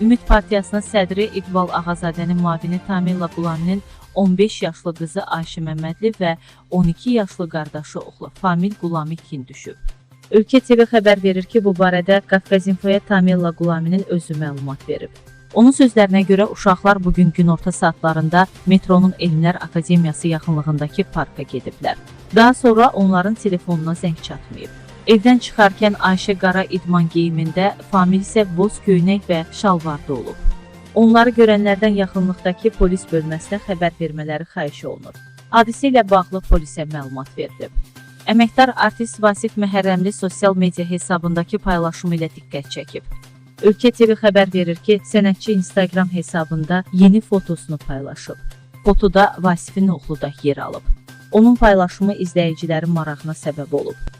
Ümid Partiyasının sədri İqbal Ağazadənin müavini Tamila Qulaminin 15 yaşlı qızı Ayşə Məmmədli və 12 yaşlı qardaşı oğlu Famil Qulami kin düşüb. Ölkə TV xəbər verir ki, bu barədə Qafqazinfoya Tamila Qulaminin özü məlumat verib. Onun sözlərinə görə uşaqlar bugün günorta saatlarında metronun Elmlər Akademiyası yaxınlığındakı parka gediblər. Daha sonra onların telefonuna zəng çatmayıb. Evdən çıxarkən Ayşə qara idman geyimində, Famil isə boz köynək və şalvarda olub. Onları görənlərdən yaxınlıqdakı polis bölməsinə xəbər vermələri xahiş olunur. Hadisə ilə bağlı polisə məlumat verilib. Əməkdar artist Vasif Məhərrəmli sosial media hesabındakı paylaşımı ilə diqqət çəkib. Ölkə TV xəbər verir ki, sənətçi Instagram hesabında yeni fotosunu paylaşıb. Fotoda Vasifin oğlu da yer alıb. Onun paylaşımı izləyicilərin marağına səbəb olub.